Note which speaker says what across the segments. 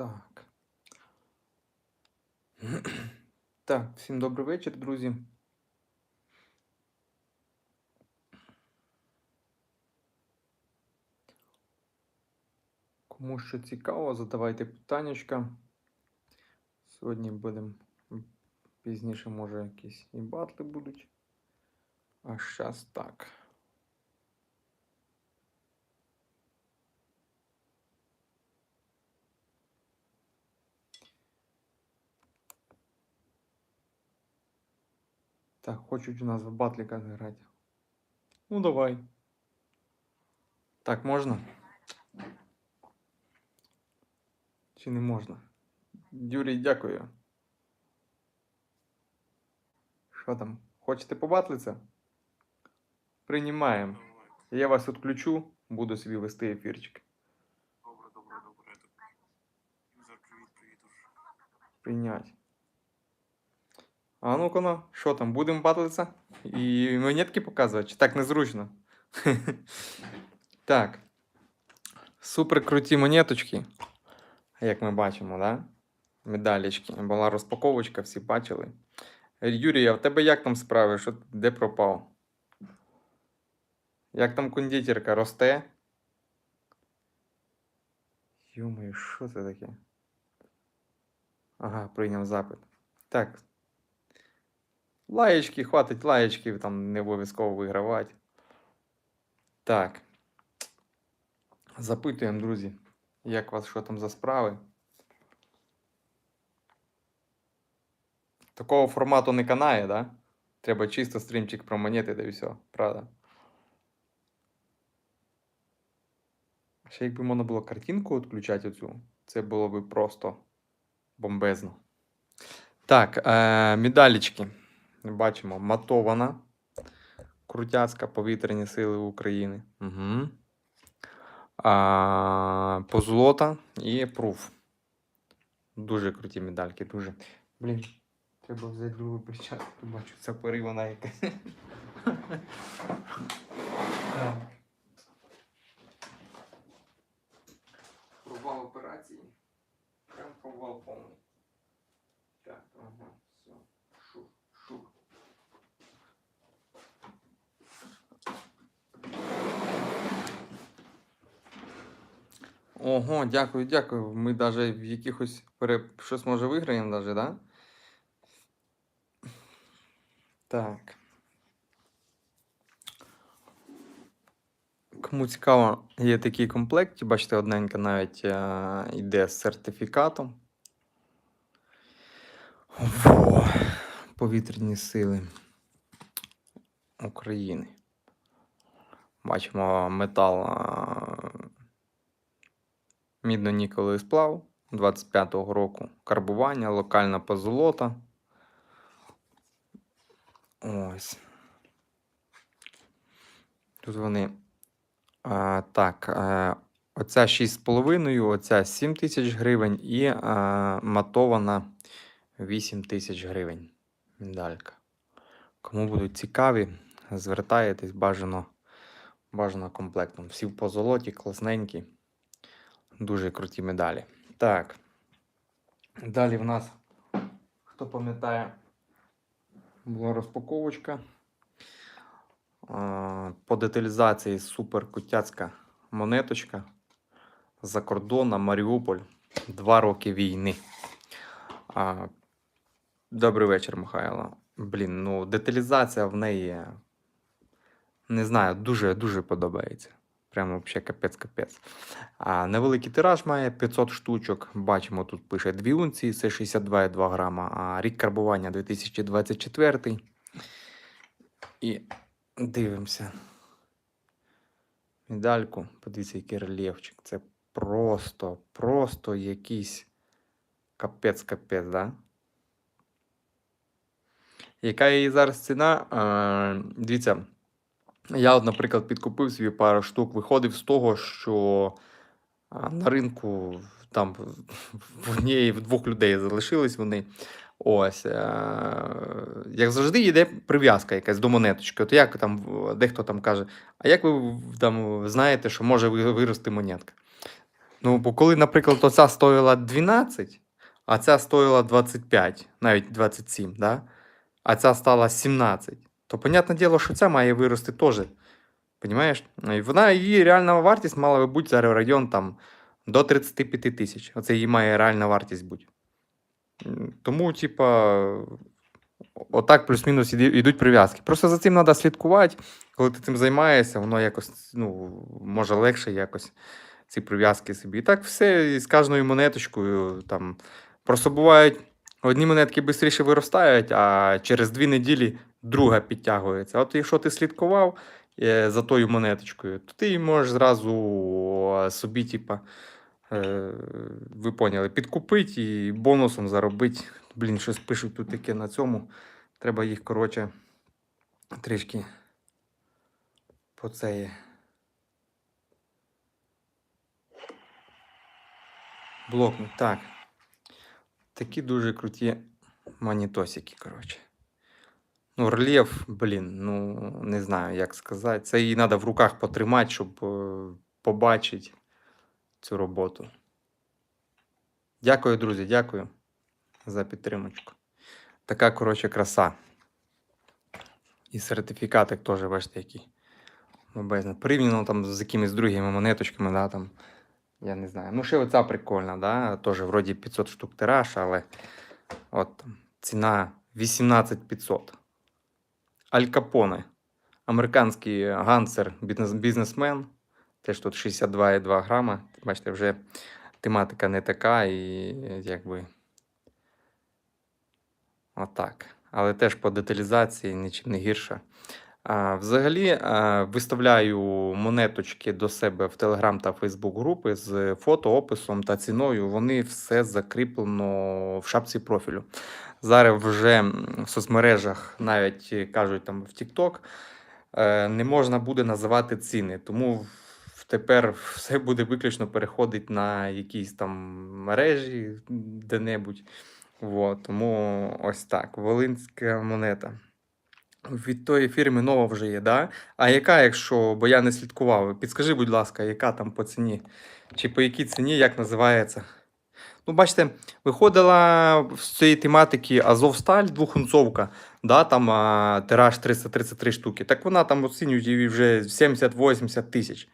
Speaker 1: Так. Так, всім добрий вечір, друзі. Кому що цікаво, задавайте питаннячка. Сьогодні будемо пізніше, може, якісь і батли будуть. А зараз так. Так, хочуть у нас в батліках грати. Ну, давай. Так, можна? Чи не можна? Юрій, дякую. Що там? Хочете побатлитися? Приймаємо. Я вас відключу, буду собі вести ефірчик.
Speaker 2: Добре, добре, добре. Привіт, привіт уже.
Speaker 1: Прийнять. А ну-ка, ну, що там, будемо батлитися? І монетки показувати? Чи так незручно? так. Супер круті монеточки. Як ми бачимо, да? Медалічки. Була розпаковочка, всі бачили. Юрій, а в тебе як там справи? Що, де пропав? Як там кондитерка росте? Йомаю, що це таке? Ага, прийняв запит. Так. Лаєчки, хватить лаєчки, там не обов'язково вигравати. Так. Запитуємо, друзі, як вас що там за справи. Такого формату не канає, да? Треба чисто стрімчик про монети, да і все, правда. Ще якби можна було картинку відключати оцю, це було б просто бомбезно. Так, е, медалічки. Бачимо, матована. Крутяцька повітряні сили України. Угу. А, позолота і пруф. Дуже круті медальки, дуже. Блін, треба взяти другу перчатку, бачу, це поривана якась. Ого, дякую, дякую. Ми навіть в якихось пере... щось може виграємо навіть, да? Так. Кому цікаво, є такий комплект, бачите, одненька навіть е, йде з сертифікатом. Во, повітряні сили України. Бачимо метал е, мідно-нікелевий сплав 25-го року. Карбування, локальна позолота. Ось. Тут вони. А, так, а, оця 6,5, оця 7 тисяч гривень і а, матована 8 тисяч гривень. Медалька. Кому будуть цікаві, звертаєтесь бажано, бажано комплектом. Всі в позолоті, класненькі. Дуже круті медалі. Так. Далі в нас, хто пам'ятає, була розпаковочка. По деталізації супер кутяцька монеточка. За кордона Маріуполь. Два роки війни. Добрий вечір, Михайло. Блін, ну деталізація в неї. Не знаю, дуже-дуже подобається. Прямо взагалі капець-капець. А невеликий тираж має 500 штучок. Бачимо, тут пише 2 унції, це 62,2 грама. А рік карбування 2024. І дивимося. Медальку. Подивіться, який рельєфчик. Це просто, просто якийсь капець-капець, да? Яка її зараз ціна? Дивіться, я, от, наприклад, підкупив собі пару штук, виходив з того, що на ринку там в однієї, в двох людей залишились вони. Ось, е, як завжди, йде прив'язка якась до монеточки. От як там дехто там каже, а як ви там знаєте, що може вирости монетка? Ну, бо коли, наприклад, оця стоїла 12, а ця стоїла 25, навіть 27, да? а ця стала 17, то, понятне діло, що ця має вирости теж. Понімаєш? Вона, її реальна вартість мала би бути зараз район там, до 35 тисяч. Оце її має реальна вартість бути. Тому, типа, отак плюс-мінус ідуть прив'язки. Просто за цим треба слідкувати. Коли ти цим займаєшся, воно якось, ну, може легше якось ці прив'язки собі. І так все з кожною монеточкою. Там, просто бувають, одні монетки швидше виростають, а через дві неділі друга підтягується. От якщо ти слідкував е, за тою монеточкою, то ти її можеш зразу собі, типа, е, ви поняли, підкупити і бонусом заробити. Блін, щось пишуть тут таке на цьому. Треба їх, коротше, трішки по цеї. Блокнуть. Так. Такі дуже круті монітосики, коротше. Ну, рельєф, блін, ну не знаю, як сказати. Це її треба в руках потримати, щоб е, побачити цю роботу. Дякую, друзі, дякую за підтримочку. Така, коротше, краса. І сертифікатик теж, бачите, який. Обезно. Порівняно там з якимись другими монеточками, да, там, я не знаю. Ну, ще оця прикольна, да? Теж вроді 500 штук тираж, але от ціна 18500. Аль Капоне. Американський гансер, бізнес, бізнесмен. Теж тут 62,2 грама. Бачите, вже тематика не така і якби. Отак. Але теж по деталізації нічим не гірша. А, взагалі, а, виставляю монеточки до себе в Telegram та Facebook групи з фото, описом та ціною. Вони все закріплено в шапці профілю. Зараз вже в соцмережах, навіть е, кажуть там в TikTok, е, не можна буде називати ціни. Тому тепер все буде виключно переходити на якісь там мережі де-небудь. Вот, тому ось так. Волинська монета. Від тої фірми нова вже є, да? А яка, якщо, бо я не слідкував, підскажи, будь ласка, яка там по ціні? Чи по якій ціні, як називається? Ну, бачите, виходила з цієї тематики Азовсталь двохунцовка, да, там а, тираж 333 штуки. Так вона там оцінюють її вже 70-80 тисяч.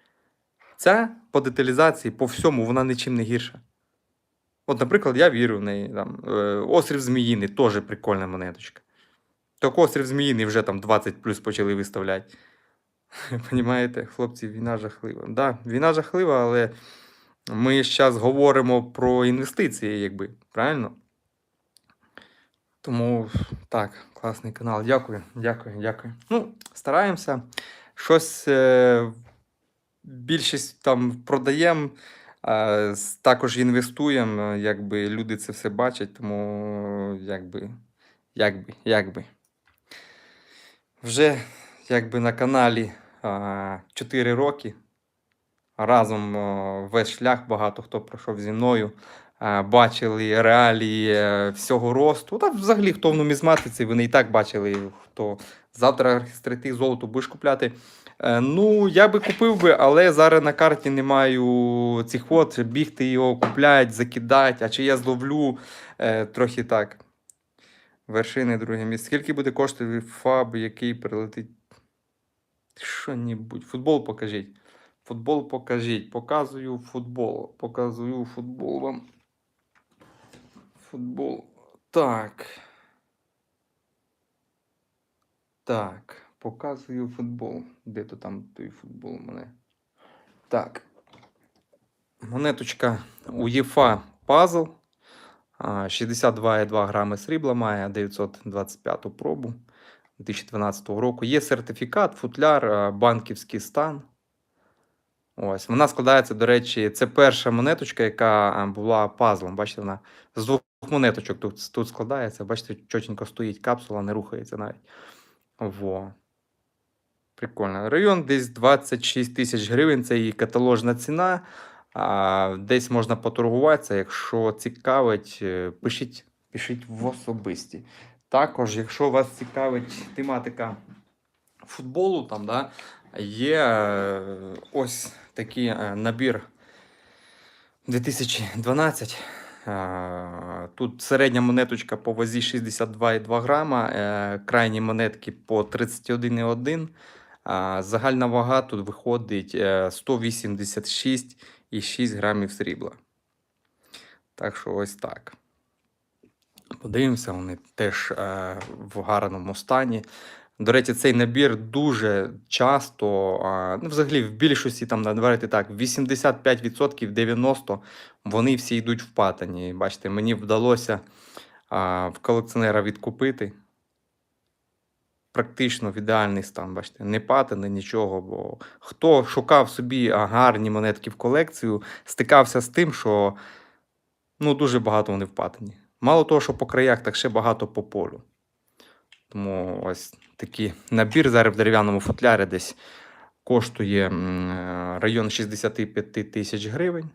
Speaker 1: Ця по деталізації, по всьому, вона нічим не гірша. От, наприклад, я вірю в неї. Там, е, Острів Зміїний теж прикольна монеточка. Так острів Зміїний вже там 20 плюс почали виставляти. Понімаєте, хлопці, війна жахлива. Да, війна жахлива, але ми зараз говоримо про інвестиції, якби, правильно? Тому так, класний канал. Дякую, дякую, дякую. Ну, стараємося. Щось е, більшість там продаємо, с- також інвестуємо. е, Якби люди це все бачать, тому якби, якби, якби. Вже якби на каналі а, 4 роки. Разом весь шлях багато хто пройшов зі мною. Бачили реалії е, всього росту. Та взагалі, хто в нумізматиці, вони і так бачили, хто завтра стрити золото будеш купляти. Е, Ну, я би купив би, але зараз на карті не маю цих от, бігти його купляти, закидати, а чи я зловлю е, трохи так. Вершини друге місце. Скільки буде коштувати фаб, який прилетить? Що-небудь. Футбол покажіть. Футбол покажіть. Показую футбол. Показую футбол вам. Футбол. Так. Так. Показую футбол. Де то там той футбол у мене? Так. Монеточка УЄФА пазл. 62,2 грами срібла має 925 пробу 2012 року. Є сертифікат, футляр, банківський стан. Ось, вона складається, до речі, це перша монеточка, яка була пазлом. Бачите, вона з двох монеточок тут, тут складається. Бачите, чотенько стоїть капсула, не рухається навіть. Во. Прикольно. Район десь 26 тисяч гривень, це її каталожна ціна. А, десь можна поторгуватися. Якщо цікавить, е, пишіть, пишіть в особисті. Також, якщо вас цікавить тематика футболу, там, да, є е, ось такий е, набір 2012. Е, Тут середня монеточка по вазі 62,2 грама, е, крайні монетки по 31,1. Загальна вага тут виходить е, 186,6 грамів срібла. Так що ось так. Подивимося, вони теж в гарному стані. До речі, цей набір дуже часто, ну, взагалі, в більшості там давайте так, 85%, 90% вони всі йдуть в патані. Бачите, мені вдалося а, в колекціонера відкупити. Практично в ідеальний стан, бачите, не патини, нічого. Бо хто шукав собі гарні монетки в колекцію, стикався з тим, що ну, дуже багато вони в патині. Мало того, що по краях, так ще багато по полю. Тому ось такий набір зараз в дерев'яному футлярі десь коштує е, район 65 тисяч гривень.